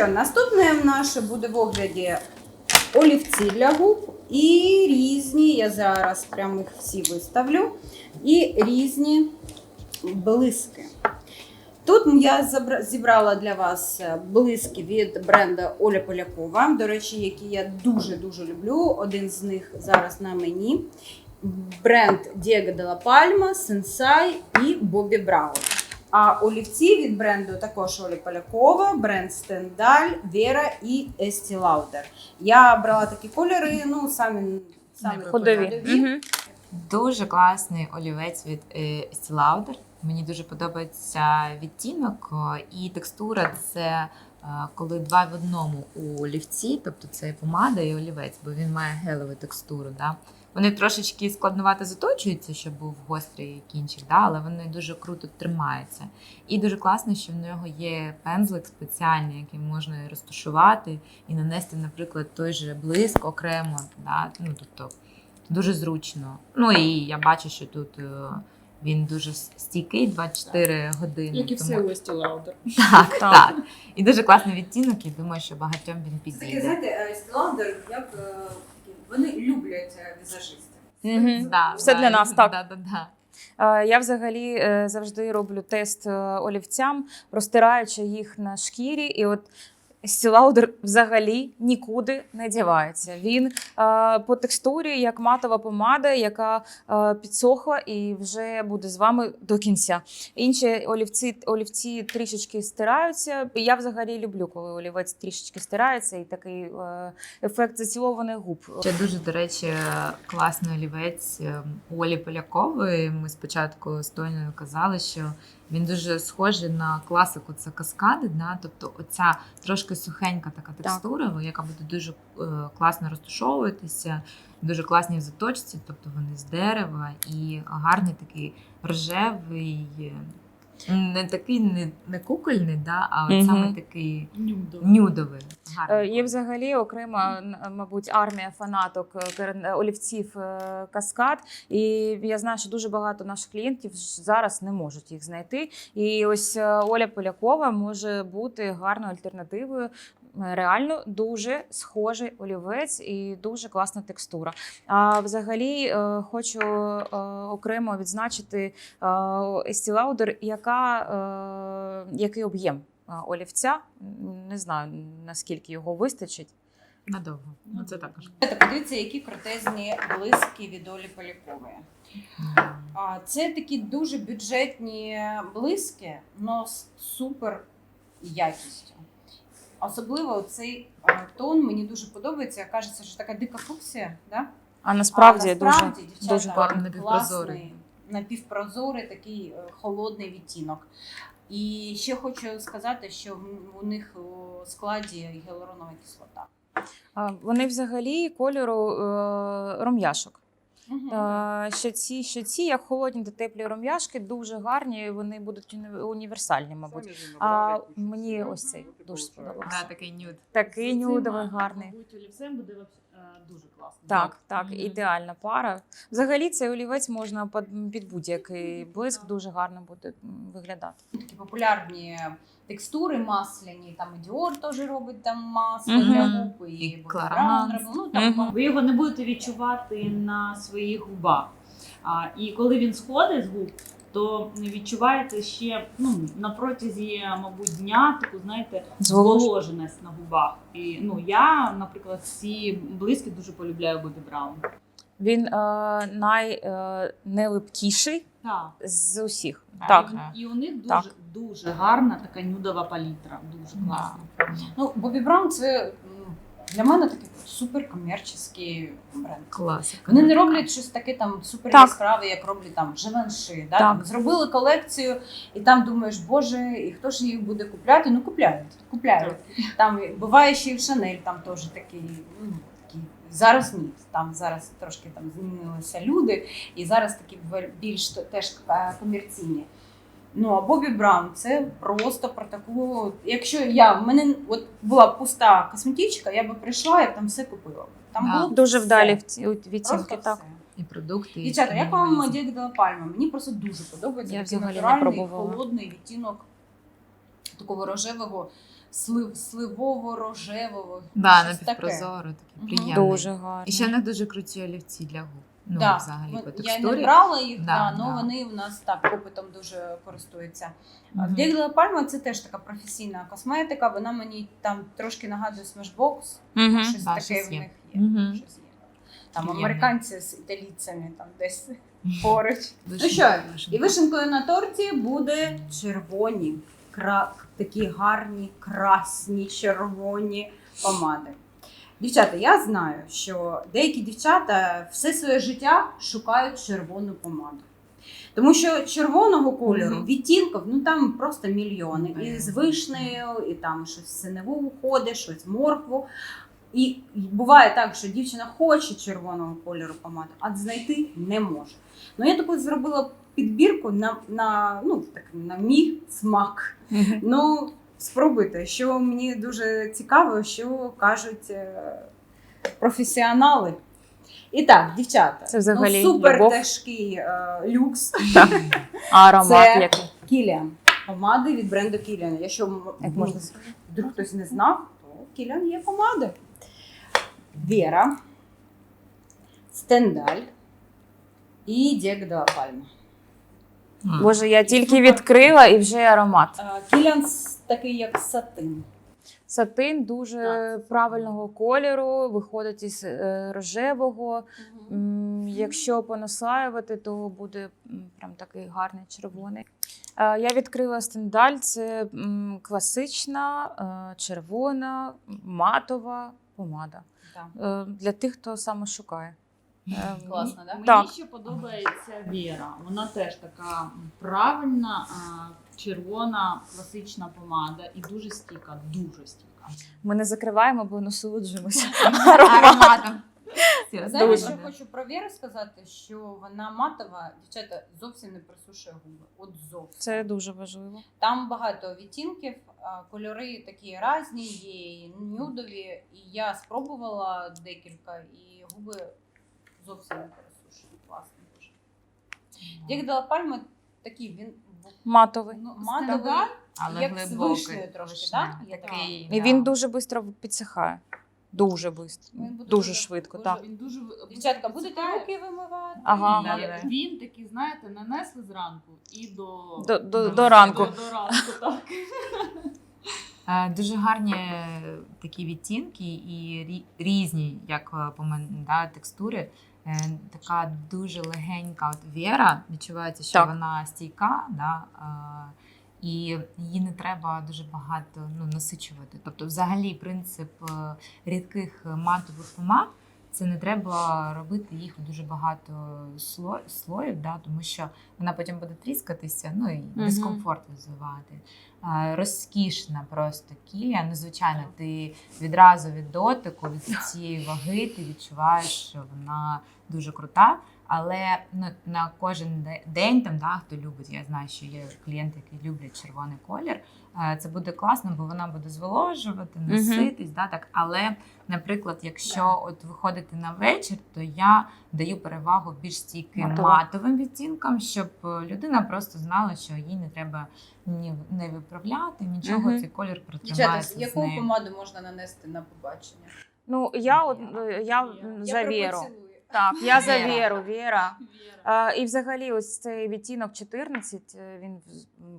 що, наступне наше буде в огляді олівці для губ і різні, я зараз прямо їх всі виставлю, і різні блиски. Тут я зібрала для вас е, блиски від бренду Оля Полякова. До речі, які я дуже-дуже люблю. Один з них зараз на мені. Бренд Diego de la Palma, Sensai і Bobbi Brown. А олівці від бренду також Олі Полякова, бренд Стендаль, Вера і Estee Lauder. Я брала такі кольори, ну самі, самі Ходові. Дуже класний олівець від е, Estee Lauder. Мені дуже подобається відтінок і текстура це е, коли два в одному у олівці, тобто це і помада і олівець, бо він має гелеву текстуру. Да? Вони трошечки складновато заточуються, щоб був гострий кінчик, да? але вони дуже круто тримаються. І дуже класно, що в нього є пензлик спеціальний, який можна розташувати і нанести, наприклад, той же блиск окремо. Да? Ну, тобто, дуже зручно. Ну і я бачу, що тут е, він дуже стійкий 24 години. Як і тому- все у Estee Lauder. Так, так. І дуже класний відтінок, і думаю, що багатьом він підійде. знаєте, Estee Lauder, як е, вони люблять е, візажистів. Мгм. Да, Все да, для нас, так. Да, да, да. Е, Я взагалі е, завжди роблю тест олівцям, розтираючи їх на шкірі. І от Lauder взагалі нікуди не дівається. Він е, по текстурі як матова помада, яка е, підсохла і вже буде з вами до кінця. Інші олівці, олівці трішечки стираються. Я взагалі люблю, коли олівець трішечки стирається, і такий е, ефект зацілованих губ. Ще дуже, до речі, класний олівець е, Олі Полякової. Ми спочатку з Тонею казали, що він дуже схожий на класику. Це каскади. Да? Тобто, оця трошки сухенька така текстура, яка буде дуже е, класно розташовуватися, дуже класні в заточці, тобто вони з дерева і гарний такий рожевий. Не такий не, не кукольний, да, а от Мгм. саме такий Нюдовий. нюдовий. Е, Гарний. Є взагалі окрема, н- мабуть, армія фанаток е, е, олівців е, каскад. І я знаю, що дуже багато наших клієнтів ж зараз не можуть їх знайти. І ось е, Оля Полякова може бути гарною альтернативою. Реально дуже схожий олівець і дуже класна текстура. А взагалі е, хочу е, окремо відзначити е, Estee Lauder, яка, який об'єм олівця. Не знаю наскільки його вистачить. Надовго. Ну, це також. Подивіться, які крутезні блиски від Олі Полякової. Це такі дуже бюджетні блиски, але з супер якістю. Особливо цей тон мені дуже подобається. Кажеться, що така дика фуксія, да? А насправді, а, насправді дуже дівчата, дуже гарно. Напівпрозорий. класний, напівпрозорий такий е, холодний відтінок. І ще хочу сказати, що у них у складі гіалуронова кислота. Вони взагалі кольору е. Е, що ці, що ці, як холодні та теплі ром'яшки, дуже гарні. Вони будуть уні- універсальні, мабуть. А мені ось цей дуже сподобався. Такий нюд. Такий нюдовий гарний. Мабуть, олівцем буде е, дуже класно. Так, так, Мгм. ідеальна пара. Взагалі, цей олівець можна під, під будь-який блиск дуже гарно буде виглядати. такі популярні текстури масляні, там і Dior теж робить там масло Мгм. для губ, і, І. Ну, там Мгм. Ви його не будете відчувати на своїх губах. А, і коли він сходить з губ, то відчуваєте ще ну, на протязі, мабуть, дня таку, знаєте, Зволож- зволоженість на губах. І ну, я, наприклад, ці блиски дуже полюбляю Bobbi Brown. Він е, найлипкіший Так. з усіх. Так. Так. І у них дуже, Так. дуже гарна така нюдова палітра. Дуже класна. Ну, Бобі Браун це для мене такий супер бренд. Класика. Вони не роблять щось таке там супер Так. яскраве, як роблять там Живанши. Да? Так. Там зробили колекцію, і там думаєш, боже, і хто ж їх буде купляти? Ну купляють, купляють. Там буває ще і в Шанель, там теж такий. ну, такий. Зараз ні. Там зараз трошки там змінилися люди, і зараз такі більш теж е, комерційні. Ну а Бобі Браун це просто про таку. Якщо я в мене от була пуста косметичка, я би прийшла і там все купила. Там Да. було Дуже все. вдалі відцінки. Так. все. І продукти. і Дівчата, як вам Дела Пальма? Мені просто дуже подобається Я такий натуральний, холодний відтінок такого рожевого. слив, сливово-рожевого. Да, щось таке. напівпрозоро, такий приємний. Дуже гарно. І ще не дуже круті олівці для губ. Ну, Да, взагалі, по Я не брала їх, Да, да, але да. вони у нас так попитом дуже користуються. Мгм. В Дігла Пальма це теж така професійна косметика. Вона мені там трошки нагадує Smashbox. Мгм. Щось Да, таке щось в є. них є. Мгм. Щось є. Там Приємно. американці з італійцями там десь поруч. Дуже Ну що. І вишенкою на торті буде червоні, кра... такі гарні, красні, червоні помади. Дівчата, я знаю, що деякі дівчата все своє життя шукають червону помаду. Тому що червоного кольору, Мгм. відтінків, ну там просто мільйони. І з вишнею, і там щось синеву уходить, щось моркву. І буває так, що дівчина хоче червоного кольору помади, а знайти не може. Ну я таку зробила підбірку на, на, ну, так, на мій смак. Мгм. Ну, спробуйте, що мені дуже цікаво, що кажуть е, професіонали. І так, дівчата, Це взагалі ну, супер любов. тяжкий е, люкс А аромат Це- який. Кіліан. Помади від бренду Кіліан. Якщо Як ну, можна сказати? вдруг хтось не знав, то Кіліан є помади. Вера, Стендаль і Дієго де Пальма. Боже, я тільки відкрила і вже аромат. Е, Кіліан такий, як сатин. Сатин дуже Так. правильного кольору, виходить із е, рожевого. М, Якщо понаслаювати, то буде прям такий гарний червоний. Е, Я відкрила стендаль. Це класична, е, червона, матова помада. Так. Е, Для тих, хто саме шукає. Класно, да? Мені ще подобається Віра. Вона теж така правильна, червона, класична помада і дуже стійка, дуже стійка. Ми не закриваємо, бо насолоджуємося. Ароматом. Знаєте, що хочу про Віру сказати, що вона матова, дівчата зовсім не присушує губи. От зовсім. Це дуже важливо. Там багато відтінків, кольори такі різні, є і нюдові. І я спробувала декілька, і губи зовсім не пересушені. Класно дуже. Дік де ла Пальма такий, він Матовий. ну, матовий, Але як з вишнею трошки, вишня. да? Такий, І він дуже швидко підсихає. Дуже швидко. Дуже дуже- швидко, так. Він дуже Дівчатка, будете руки вимивати? Ага. Да. Він такий, знаєте, нанесли зранку і до, До- до- до ранку. До, до ранку, так. Е, Дуже гарні такі відтінки і рі- різні, як е, по мене, да, текстури. Е, Така дуже легенька от віра. Відчувається, що Так. вона стійка, да, е, і її не треба дуже багато ну, насичувати. Тобто, взагалі, принцип е, рідких матових помад це не треба робити їх дуже багато сло- слоїв, да, тому що вона потім буде тріскатися, ну і дискомфорт визивати. Е, Розкішна просто кілія. Ну, звичайно, ти відразу від дотику, від цієї ваги, ти відчуваєш, що вона дуже крута. Але ну, на кожен день, там, да, хто любить, я знаю, що є клієнти, які люблять червоний колір. е, Це буде класно, бо вона буде зволожувати, носитись. Да, так. Але, наприклад, якщо от виходити на вечір, то я даю перевагу більш стійким Матова. матовим відтінкам, щоб людина просто знала, що їй не треба ні не виправляти, нічого, Мгм. цей колір протримається з яку помаду можна нанести на побачення? Ну, я, от, е, я Я за віру. Так, я за віру, Віра. А, і взагалі, ось цей відтінок 14, е, він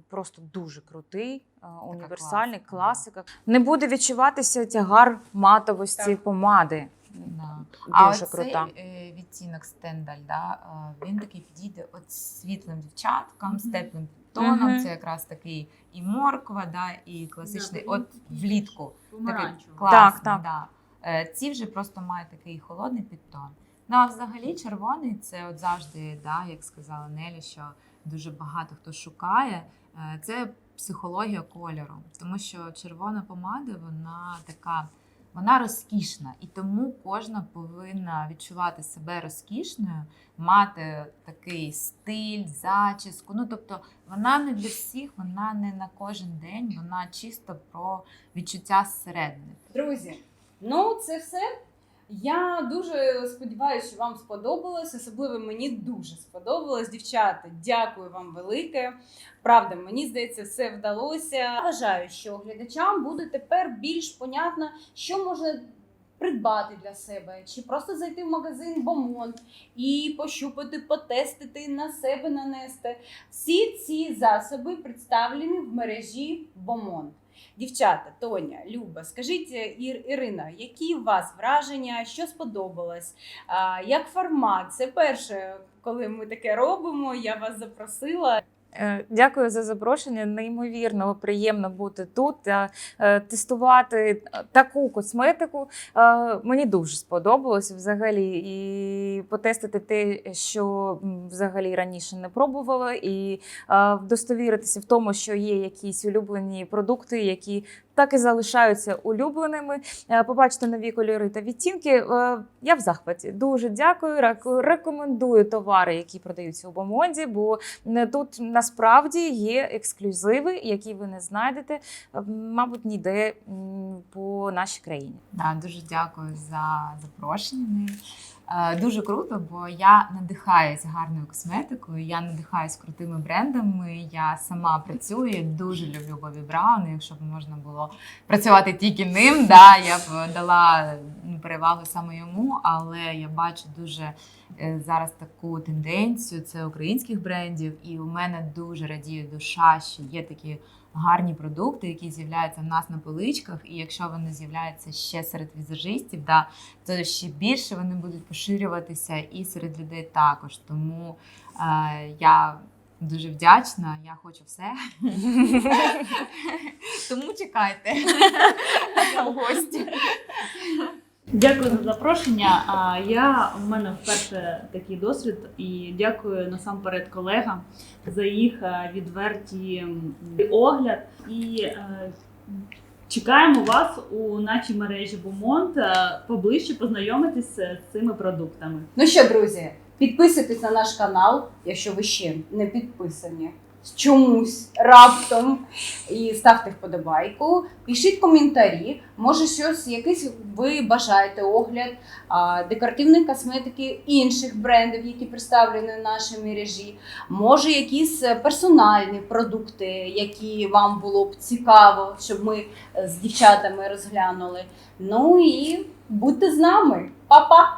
просто дуже крутий, е, універсальний, класика, Не буде відчуватися тягар матовості Так. помади. Да. Дуже А оцей крута. е, відтінок стендаль, да, він такий підійде от світлим дівчаткам, з Мгм. теплим тоном. Мгм. Це якраз такий і морква, да, і класичний. Да, от влітку. Такий класний, Так, так. Да. Ці вже просто мають такий холодний підтон. Ну а взагалі червоний це от завжди, да, як сказала Нелі, що дуже багато хто шукає. Е, Це психологія кольору, тому що червона помада, вона така. Вона розкішна, і тому кожна повинна відчувати себе розкішною, мати такий стиль, зачіску. Ну тобто вона не для всіх, вона не на кожен день, вона чисто про відчуття зсередини. Друзі, ну це все. Я дуже сподіваюся, що вам сподобалось. Особливо мені дуже сподобалось. Дівчата, дякую вам велике. Правда, мені здається, все вдалося. Вважаю, що глядачам буде тепер більш понятно, що можна придбати для себе, чи просто зайти в магазин Бомон і пощупати, потестити на себе нанести. Всі ці засоби представлені в мережі Бомон. Дівчата, Тоня, Люба, скажіть, Ір, Ірина, які у вас враження, що сподобалось? Як формат? Це перше, коли ми таке робимо. Я вас запросила. Е, Дякую за запрошення. Неймовірно приємно бути тут, е, е, тестувати таку косметику. Мені дуже сподобалось взагалі і потестити те, що взагалі раніше не пробувала, і вдостовіритися в тому, що є якісь улюблені продукти, які так і залишаються улюбленими. Е, Побачити нові кольори та відтінки. Е, Я в захваті. Дуже дякую. Рек- Рекомендую товари, які продаються у Бомонді, бо тут насправді є ексклюзиви, які ви не знайдете, е, мабуть, ніде по нашій країні. Да, дуже дякую за запрошення. Е, Дуже круто, бо я надихаюсь гарною косметикою, я надихаюсь крутими брендами. Я сама працюю, дуже люблю Бобі Браун. Якщо б можна було працювати тільки ним, да, я б дала ну, перевагу саме йому, але я бачу дуже е, зараз таку тенденцію це українських брендів, і у мене дуже радіє душа, що є такі гарні продукти, які з'являються в нас на поличках, і якщо вони з'являються ще серед візажистів, да, то ще більше вони будуть поширюватися і серед людей також. Тому е, я дуже вдячна, я хочу все. Тому чекайте гості. Дякую за запрошення. А я в мене вперше такий досвід, і дякую насамперед колегам за їх е, відверті огляд. І е, чекаємо вас у нашій мережі Бумонт е, поближче познайомитись з цими продуктами. Ну що, друзі, підписуйтесь на наш канал, якщо ви ще не підписані. Чомусь раптом і ставте вподобайку, пишіть коментарі. Може, щось якийсь ви бажаєте огляд а, декоративної косметики інших брендів, які представлені в нашій мережі. Може, якісь е, персональні продукти, які вам було б цікаво, щоб ми е, з дівчатами розглянули. Ну і будьте з нами, Па-па!